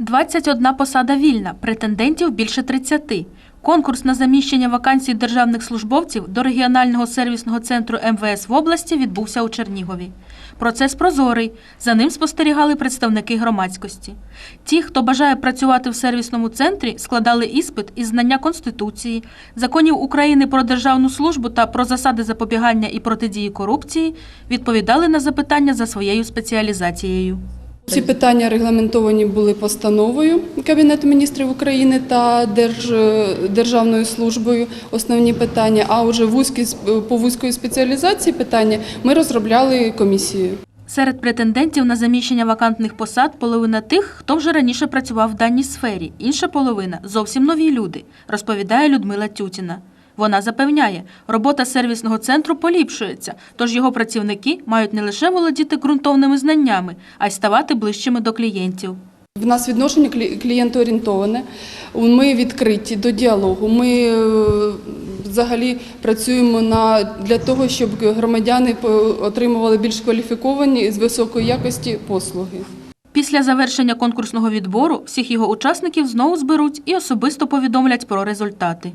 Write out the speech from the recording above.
21 посада вільна, претендентів більше 30. Конкурс на заміщення вакансій державних службовців до регіонального сервісного центру МВС в області відбувся у Чернігові. Процес прозорий. За ним спостерігали представники громадськості. Ті, хто бажає працювати в сервісному центрі, складали іспит із знання Конституції, законів України про державну службу та про засади запобігання і протидії корупції, відповідали на запитання за своєю спеціалізацією. Ці питання регламентовані були постановою Кабінету міністрів України та Державною службою. Основні питання. А вже по вузької спеціалізації питання ми розробляли комісією. Серед претендентів на заміщення вакантних посад половина тих, хто вже раніше працював в даній сфері, інша половина зовсім нові люди, розповідає Людмила Тютіна. Вона запевняє, робота сервісного центру поліпшується, тож його працівники мають не лише володіти ґрунтовними знаннями, а й ставати ближчими до клієнтів. В нас відношення клі- клієнтоорієнтоване. Ми відкриті до діалогу. Ми е, взагалі працюємо на для того, щоб громадяни отримували більш кваліфіковані і з високої якості послуги. Після завершення конкурсного відбору всіх його учасників знову зберуть і особисто повідомлять про результати.